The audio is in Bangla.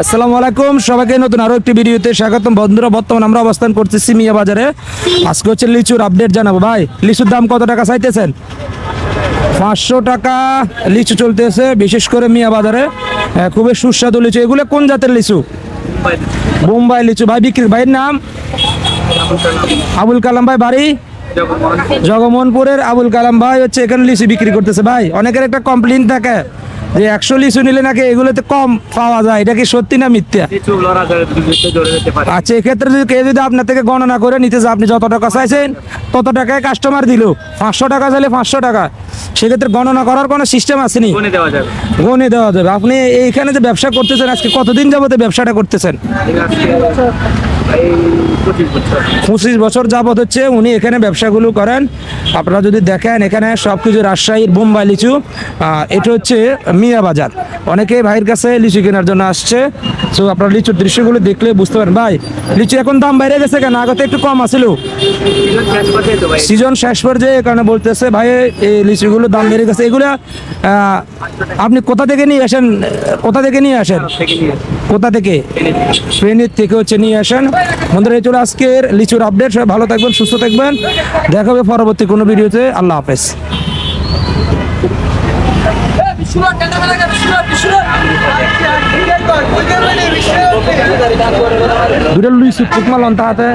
আসসালামু আলাইকুম সবাইকে নতুন আরও একটি ভিডিওতে স্বাগতম। বন্ধুরা বর্তমান আমরা অবস্থান করতেছি মিয়া বাজারে। আজকে হচ্ছে লিচুর আপডেট জানাব। ভাই লিচুর দাম কত টাকা চাইতেছেন? পাঁচশো টাকা লিচু চলতেছে বিশেষ করে মিয়া বাজারে। আহ, খুবই সুস্বাদু লিচু। এগুলো কোন জাতের লিচু? বোম্বাই লিচু। ভাই বিক্রি ভাইয়ের নাম? আবুল কালাম ভাই বাড়ি? জগমোহনপুরের আবুল কালাম ভাই হচ্ছে এখানে লিচু বিক্রি করতেছে। ভাই অনেকের একটা কমপ্লেন থাকে। যে একশো লিচু নিলে নাকি এগুলোতে কম পাওয়া যায়? এটা কি সত্যি না মিথ্যা? আচ্ছা এক্ষেত্রে যদি কেউ যদি আপনার থেকে গণনা করে নিতে যে আপনি যত টাকা চাইছেন তত টাকায় কাস্টমার দিল। পাঁচশো টাকা চাইলে পাঁচশো টাকা। সেক্ষেত্রে গণনা করার কোনো সিস্টেম আসেনি। কোনে দেওয়া যাবে। গণে দেওয়া যাবে। আপনি এইখানে যে ব্যবসা করতেছেন আজকে কতদিন যাবতে ব্যবসাটা করতেছেন? পঁচিশ বছর যাবত হচ্ছে উনি এখানে ব্যবসাগুলো করেন। আপনারা যদি দেখেন এখানে সব কিছু রাজশাহীর বোম্বাই লিচু এটা হচ্ছে মিয়া বাজার। অনেকে ভাইয়ের কাছে লিচু কেনার জন্য আসছে। তো আপনারা লিচুর দৃশ্যগুলো দেখলে বুঝতে পারেন ভাই, লিচু এখন দাম বাইরে গেছে কেন? আগতে একটু কম আছিল। সিজন শেষ পর্যায়ে এখানে বলতেছে, ভাই, এই লিচুগুলো দাম বেড়ে গেছে। এগুলো আপনি কোথা থেকে নিয়ে আসেন? কোথা থেকে নিয়ে আসেন? কোথা থেকে? ফেনীর থেকে হচ্ছে নিয়ে আসেন। বন্ধুরা, এই চলে আজকের লিচুর আপডেট সবাই ভালো থাকবেন, সুস্থ থাকবেন। দেখা হবে পরবর্তী কোনো ভিডিওতে। আল্লাহ হাফেজ। দুটো লুইসু কুকমা লন্তা হাতে।